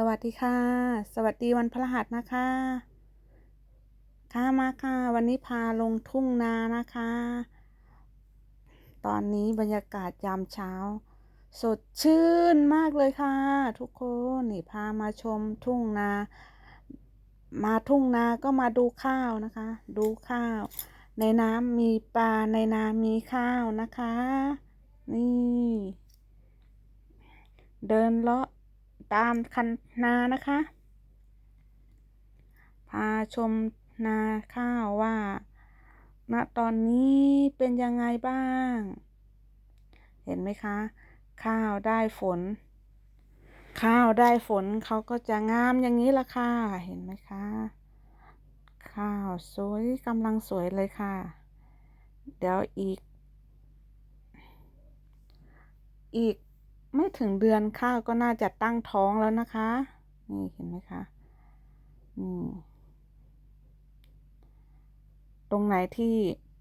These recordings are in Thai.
สวัสดีค่ะ สวัสดีวันพฤหัสนะคะ ค่ะมาค่ะ วันนี้พาลงทุ่งนานะคะ ตอนนี้บรรยากาศยามเช้า สดชื่นมากเลยค่ะ ทุกคนนี่พามาชมทุ่งนา มาทุ่งนาก็มาดูข้าวนะคะ ดูข้าว ในน้ำมีปลาในนามีข้าวนะคะ นี่ เดินเลาะ ตามคันนานะคะ พาชมนาข้าวว่า ณ ตอนนี้เป็นยังไงบ้าง เห็นไหมคะ ข้าวได้ฝน ข้าวได้ฝนเขาก็จะงามอย่างนี้ละค่ะ เห็นไหมคะ ข้าวสวยกำลังสวยเลยค่ะ เดี๋ยวอีก อีก ไม่ถึงเดือนข้าวก็น่าจะตั้งท้องแล้วนะคะ นี่เห็นไหมคะนี่ตรงไหนที่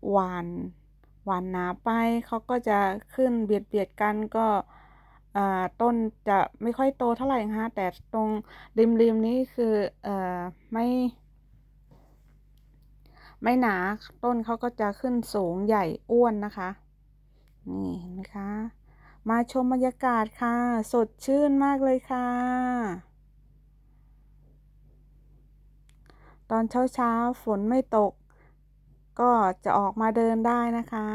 หวานหวานหนาไปเขาก็จะขึ้นเบียดเบียดกันก็ต้นจะไม่ค่อยโตเท่าไหร่นะคะแต่ตรงริมริมนี้คืออไม่ ไม่หนาต้นเขาก็จะขึ้นสูงใหญ่อ้วนนะคะ นี่เห็นไหมคะ มาชมบรรยากาศค่ะ สดชื่นมากเลยค่ะ ตอนเช้าเช้าฝนไม่ตก ก็จะออกมาเดินได้นะคะ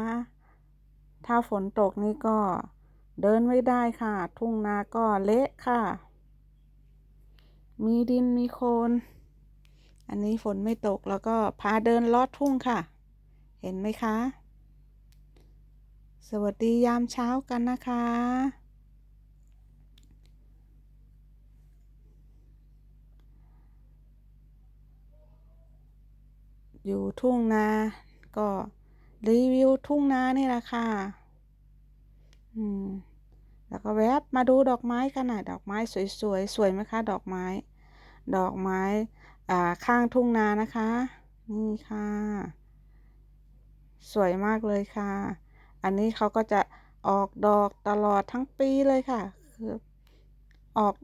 ถ้าฝนตกนี่ก็เดินไม่ได้ค่ะ ทุ่งนาก็เละค่ะ มีดินมีโคลน อันนี้ฝนไม่ตกแล้วก็พาเดินลอดทุ่งค่ะ เห็นไหมคะ สวัสดียามเช้ากันนะคะ อยู่ทุ่งนา ก็รีวิวทุ่งนานี่แหละค่ะ อืม แล้วก็แวบมาดูดอกไม้กันหน่อยดอกไม้สวยๆสวยไหมคะ ดอกไม้ ดอกไม้ อ่า ข้างทุ่งนานะคะ นี่ค่ะ สวยมากเลยค่ะ อันนี้เขาก็จะออกดอกตลอดทั้งปีเลยค่ะ คือออก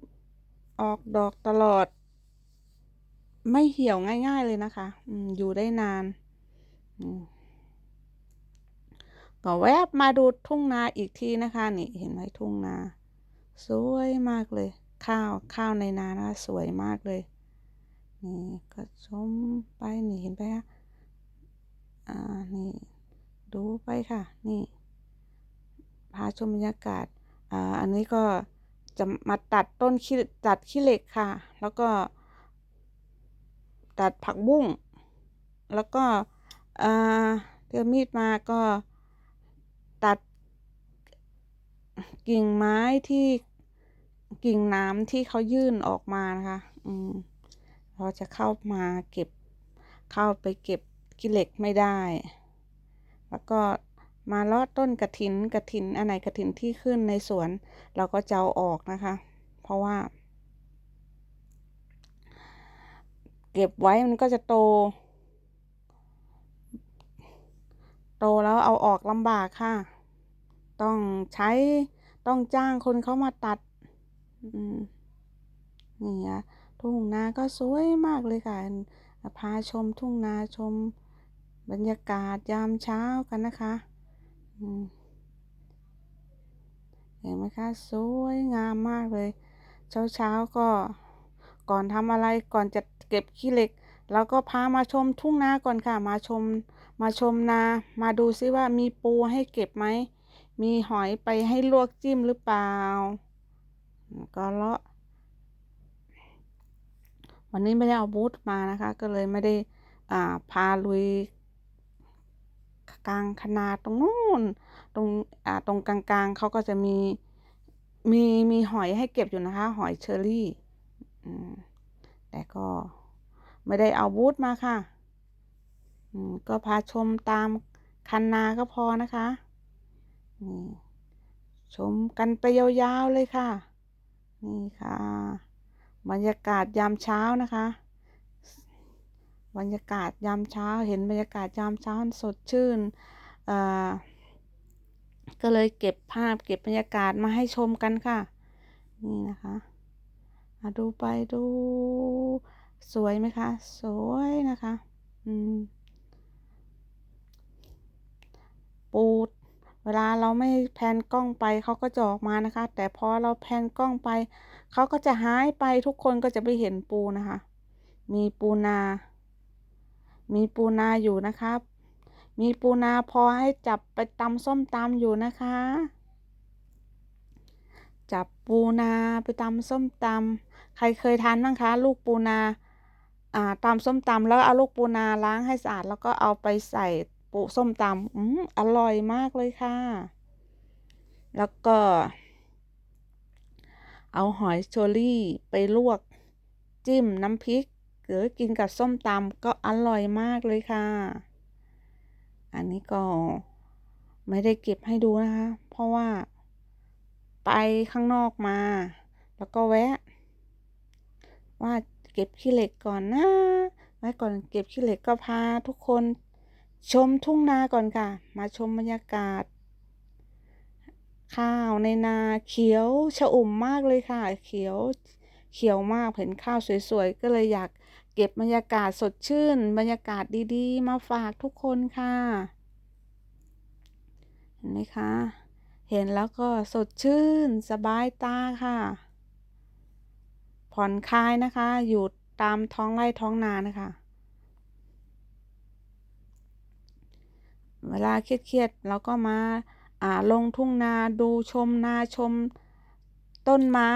ออกดอกตลอด ไม่เหี่ยวง่ายๆเลยนะคะออยู่ได้นานก็แวบมาดูทุ่งนาอีกทีนะคะนี่เห็นไหมทุ่งนา สวยมากเลย ข้าวข้าวในนานะสวยมากเลยนี่ก็ชมไปนี่เห็นไหมคะอ่านี่ ดูไปค่ะ นี่ พาชมบรรยากาศอ่าอันนี้ก็จะมาตัดต้นขี้ตัดขี้เหล็กค่ะ แล้วก็ ตัดผักบุ้ง แล้วก็อ่าเดี๋ยวมีดมาก็ตัดกิ่งไม้ที่กิ่งน้ำที่เขายื่นออกมานะคะ อืมเราจะเข้ามาเก็บเข้าไปเก็บขี้เหล็กไม่ได้ แล้วก็มาลอดต้นกระถินกระถินอันไหนกระถินที่ขึ้นในสวน เราก็จะเอาออกนะคะ เพราะว่า เก็บไว้มันก็จะโต โตแล้วเอาออกลำบากค่ะ ต้องใช้ต้องจ้างคนเขามาตัดนี่อะทุ่งนาก็สวยมากเลยค่ะพาชมทุ่งนาชม บรรยากาศยามเช้ากันนะคะเห็นไหมคะสวยงามมากเลย เช้าเช้าก็ก่อนทำอะไรก่อนจะเก็บขี้เหล็กเราก็พามาชมทุ่งนาก่อนค่ะ มาชมมาชมนา มาดูซิว่ามีปูให้เก็บไหม มีหอยไปให้ลวกจิ้มหรือเปล่า ก็เลาะ วันนี้ไม่ได้เอาบูธมานะคะ ก็เลยไม่ได้อ่าพาลุย ลางคนาตรงนู้นตรงอ่าตรงกลางๆเขาก็จะมีมีมีหอยให้เก็บอยู่นะคะ หอยเชอรี่แต่ก็ไม่ได้เอาบูธมาค่ะก็พาชมตามคันนาก็พอนะคะนี่ชมกันไปยาวๆเลยค่ะ นี่ค่ะ บรรยากาศยามเช้านะคะ บรรยากาศยามเช้า เห็นบรรยากาศยามเช้าสดชื่นก็เลยเก็บภาพเก็บบรรยากาศมาให้ชมกันค่ะ นี่นะคะดูไปดูสวยไหมคะ สวยนะคะอืมปูด เวลาเราไม่แพนกล้องไปเขาก็จะออกมานะคะ แต่พอเราแพนกล้องไป เขาก็จะหายไปทุกคนก็จะไม่เห็นปูนะคะ มีปูนา มีปูนาอยู่นะครับ มีปูนาพอให้จับไปตำส้มตำอยู่นะคะ จับปูนาไปตำส้มตำใครเคยทานบ้างคะ ลูกปูนาอ่าตำส้มตำแล้วเอาลูกปูนาล้างให้สะอาดแล้วก็เอาไปใส่ปูส้มตำอืมอร่อยมากเลยค่ะ แล้วก็ เอาหอยเชอรี่ไปลวกจิ้มน้ำพริก หรือกินกับส้มตำก็อร่อยมากเลยค่ะ อันนี้ก็ไม่ได้เก็บให้ดูนะคะ เพราะว่าไปข้างนอกมา แล้วก็แวะ ว่าเก็บขี้เหล็กก่อนนะไว้ก่อนเก็บขี้เหล็กก็พาทุกคนชมทุ่งนาก่อนค่ะ มาชมบรรยากาศ ข้าวในนาเขียวชอุ่มมากเลยค่ะ เขียวเขียวมากเห็นข้าวสวยๆ ก็เลยอยาก เก็บบรรยากาศสดชื่น บรรยากาศดีๆ มาฝากทุกคนค่ะ เห็นไหมคะ เห็นแล้วก็สดชื่น สบายตาค่ะ ผ่อนคลายนะคะ อยู่ตามท้องไร่ท้องนานะคะ เวลาเครียดๆเราก็มาอ่าลงทุ่งนาดูชมนาชมต้นไม้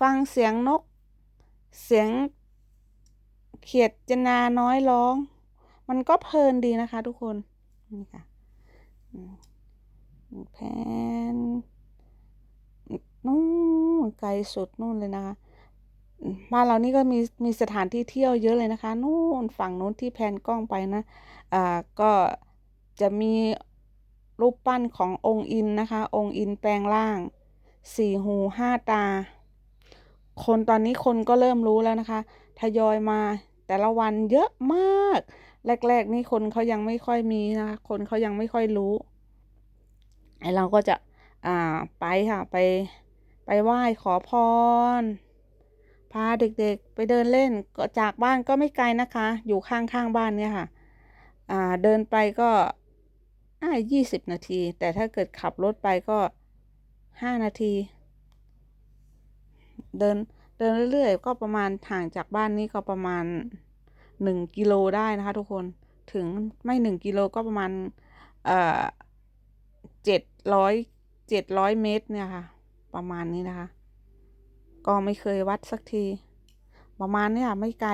ฟังเสียงนก เสียง เขียดจนาน้อยร้อง มันก็เพลินดีนะคะ ทุกคน นี่ค่ะแพนนู่นไกลสุดนู่นเลยนะคะบ้านเรานี่ก็มีมีสถานที่เที่ยวเยอะเลยนะคะ นู่นฝั่งนู้นที่แพนกล้องไปนะอ่าก็จะมีรูปปั้นขององค์อินนะคะ องค์อินแปลงร่างสี่หูห้าตา คนตอนนี้คนก็เริ่มรู้แล้วนะคะ ทยอยมา แต่ละวันเยอะมาก แรก ๆ นี่คนเขายังไม่ค่อยมีนะคะคนเขายังไม่ค่อยรู้ไอเราก็จะอ่าไปค่ะไปไปไหว้ขอพร พาเด็กๆไปเดินเล่นก็จากบ้านก็ไม่ไกลนะคะ อยู่ข้างๆบ้านเนี่ยค่ะอ่าเดินไปก็อ่ายี่สิบนาที แต่ถ้าเกิดขับรถไปก็ห้านาที เดิน ดินเรื่อยๆ ก็ประมาณห่างจากบ้านนี้ก็ประมาณหนึ่งกิโลได้นะคะทุกคนถึงไม่หนึ่งกิโลก็ประมาณเอ่อเจ็ดร้อยเจ็ดร้อยเมตรเนี่ยค่ะ ประมาณนี้นะคะ ก็ไม่เคยวัดสักที ประมาณนี้ค่ะไม่ไกล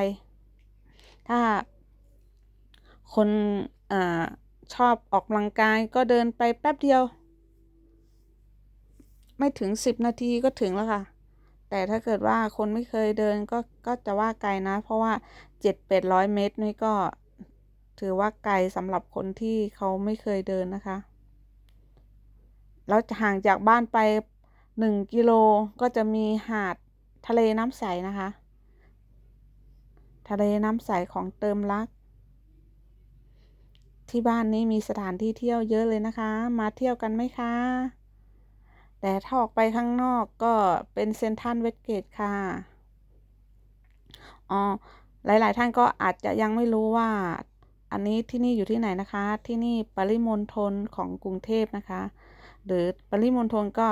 ถ้าคนอ่าชอบออกกำลังกายก็เดินไปแป๊บเดียว ไม่ถึงสิบนาทีก็ถึงแล้วค่ะ แต่ถ้าเกิดว่าคนไม่เคยเดินก็ก็จะว่าไกลนะ เพราะว่าเจ็ดแปดร้อยเมตรนี่ก็ถือว่าไกลสำหรับคนที่เขาไม่เคยเดินนะคะ แล้วห่างจากบ้านไปหนึ่งกิโลก็จะมีหาดทะเลน้ำใสนะคะ ทะเลน้ำใสของเติมรัก ที่บ้านนี้มีสถานที่เที่ยวเยอะเลยนะคะ มาเที่ยวกันไหมคะ แต่ถ้าออกไปข้างนอกก็เป็นเซนทันเวสเกตค่ะ อ๋อ หลาย ๆ ท่านก็อาจจะยังไม่รู้ว่า อันนี้ที่นี่อยู่ที่ไหนนะคะ ที่นี่ปริมณฑลของกรุงเทพนะคะ หรือปริมณฑลก็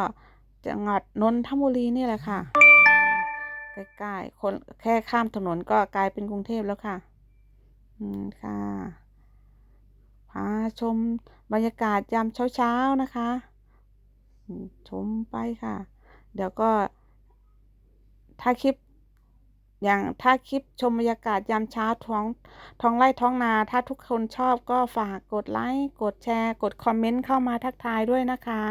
จังหวัดนนทบุรีนี่แหละค่ะ ใกล้ๆ คนแค่ข้ามถนนก็กลายเป็นกรุงเทพแล้วค่ะ อืมค่ะพาชมบรรยากาศยามเช้า ๆ นะคะ ชมไปค่ะ เดี๋ยวก็ ถ้าคลิป อย่างถ้าคลิปชมบรรยากาศยามเช้าท้องท้องไร่ท้องนา ถ้าทุกคนชอบก็ฝากกดไลค์กดแชร์ กดคอมเมนต์เข้ามาทักทายด้วยนะคะ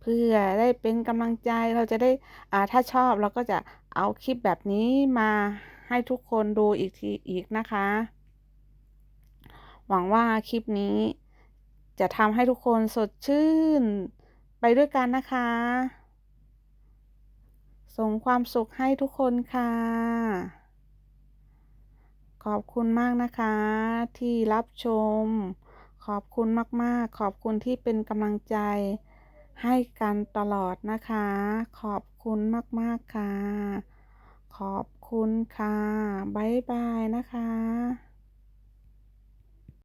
เพื่อได้เป็นกำลังใจเราจะได้อ่าถ้าชอบเราก็จะเอาคลิปแบบนี้มาให้ทุกคนดูอีกทีอีกนะคะ หวังว่าคลิปนี้จะทำให้ทุกคนสดชื่น ไปด้วยกันนะคะ ส่งความสุขให้ทุกคนค่ะ ขอบคุณมากนะคะ ที่รับชม ขอบคุณมากๆ ขอบคุณที่เป็นกำลังใจให้กันตลอดนะคะ ขอบคุณมาก ๆ ค่ะ ขอบคุณค่ะ บ๊ายบายนะคะ